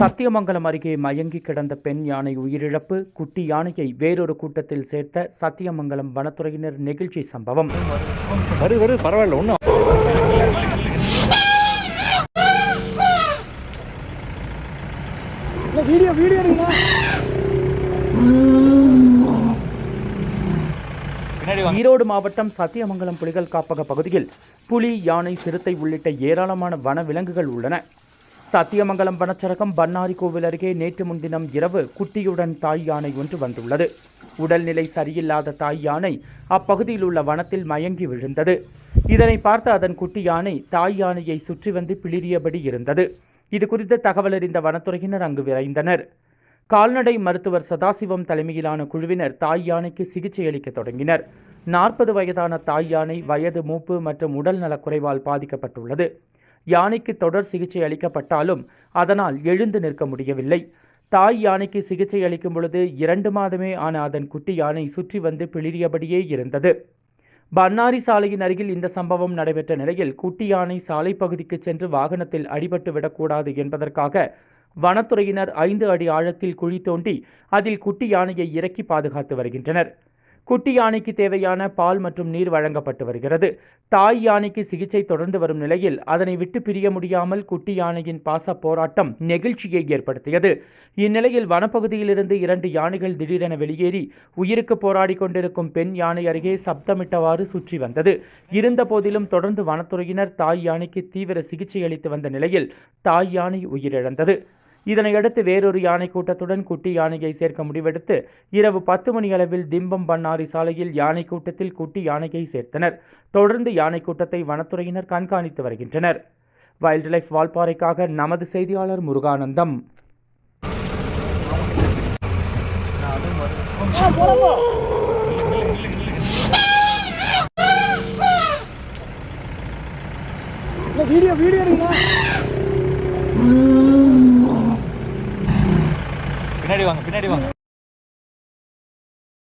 சத்தியமங்கலம் அருகே மயங்கி கிடந்த பெண் யானை உயிரிழப்பு. குட்டி யானையை வேறொரு கூட்டத்தில் சேர்த்த சத்தியமங்கலம் வனத்துறையினர் நெகிழ்ச்சி சம்பவம். வரு வரு பரவாயில்ல ஒன்றும் வீடியோ வீடியோ ஈரோடு மாவட்டம் சத்தியமங்கலம் புலிகள் காப்பக பகுதியில் புலி யானை சிறுத்தை உள்ளிட்ட ஏராளமான வன விலங்குகள் உள்ளன. சத்தியமங்கலம் வனச்சரகம் பன்னாரி கோவில் அருகே நேற்று முன்தினம் இரவு குட்டியுடன் தாய் யானை ஒன்று வந்துள்ளது. உடல்நிலை சரியில்லாத தாய் யானை அப்பகுதியில் உள்ள வனத்தில் மயங்கி விழுந்தது. இதனை பார்த்த அதன் குட்டி யானை தாய் யானையை சுற்றி வந்து பிளிரியபடி இருந்தது. இது குறித்து தகவல் அறிந்த வனத்துறையினர் அங்கு விரைந்தனர். கால்நடை மருத்துவர் சதாசிவம் தலைமையிலான குழுவினர் தாய் யானைக்கு சிகிச்சை அளிக்க தொடங்கினர். நாற்பது வயதான தாய் யானை வயது மூப்பு மற்றும் உடல் நலக்குறைவால் பாதிக்கப்பட்டுள்ளது. யானைக்கு தொடர் சிகிச்சை அளிக்கப்பட்டாலும் அதனால் எழுந்து நிற்க முடியவில்லை. தாய் யானைக்கு சிகிச்சை அளிக்கும் பொழுது இரண்டு மாதமே ஆன அதன் குட்டி யானை சுற்றி வந்து பிளிரியபடியே இருந்தது. பன்னாரி சாலையின் அருகில் இந்த சம்பவம் நடைபெற்ற நிலையில் குட்டி யானை சாலை பகுதிக்கு சென்று வாகனத்தில் அடிபட்டு விடக்கூடாது என்பதற்காக வனத்துறையினர் ஐந்து அடி ஆழத்தில் குழி தோண்டி அதில் குட்டி யானையை இறக்கி பாதுகாத்து வருகின்றனர். குட்டி யானைக்கு தேவையான பால் மற்றும் நீர் வழங்கப்பட்டு வருகிறது. தாய் யானைக்கு சிகிச்சை தொடர்ந்து வரும் நிலையில் அதனை விட்டு பிரிய முடியாமல் குட்டி யானையின் பாச போராட்டம் நெகிழ்ச்சியை ஏற்படுத்தியது. இந்நிலையில் வனப்பகுதியிலிருந்து இரண்டு யானைகள் திடீரென வெளியேறி உயிருக்கு போராடி கொண்டிருக்கும் பெண் யானை அருகே சப்தமிட்டவாறு சுற்றி வந்தது. இருந்த போதிலும் தொடர்ந்து வனத்துறையினர் தாய் யானைக்கு தீவிர சிகிச்சை அளித்து வந்த நிலையில் தாய் யானை உயிரிழந்தது. இதனையடுத்து வேறொரு யானை கூட்டத்துடன் குட்டி யானையை சேர்க்க முடிவெடுத்து இரவு பத்து மணி அளவில் திம்பம் பண்ணாரி சாலையில் யானை கூட்டத்தில் குட்டி யானையை சேர்த்தனர். தொடர்ந்து யானை கூட்டத்தை வனத்துறையினர் கண்காணித்து வருகின்றனர். வைல்ட் லைஃப் வால்பாறைக்காக நமது செய்தியாளர் முருகானந்தம். வீடியோ வீடியோ வாங்க பின்னாடி வாங்க.